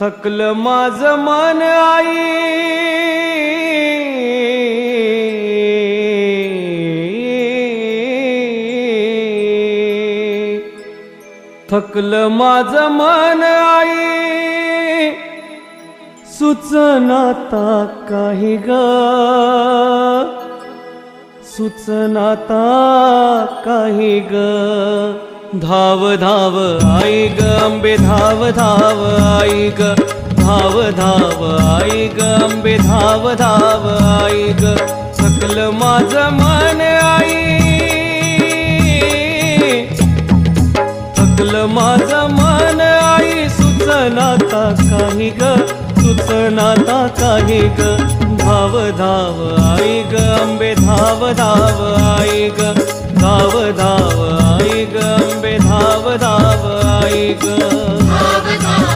थकल माझ मन आई. थकल माझ मन आई. सुचनाता काही ग. सुचनाता काही ग. धाव धाव आई ग. अंबे धाव धाव आई ग धाव धाव आई ग अंबे धाव धाव आई ग सकल माझं मन आई. सकल माझं मन आई सुचनाता काही ग सुचनाता काही ग धाव धाव आई ग अंबे धाव धाव आई ग धाव धाव आई ग अंबे धाव धाव ग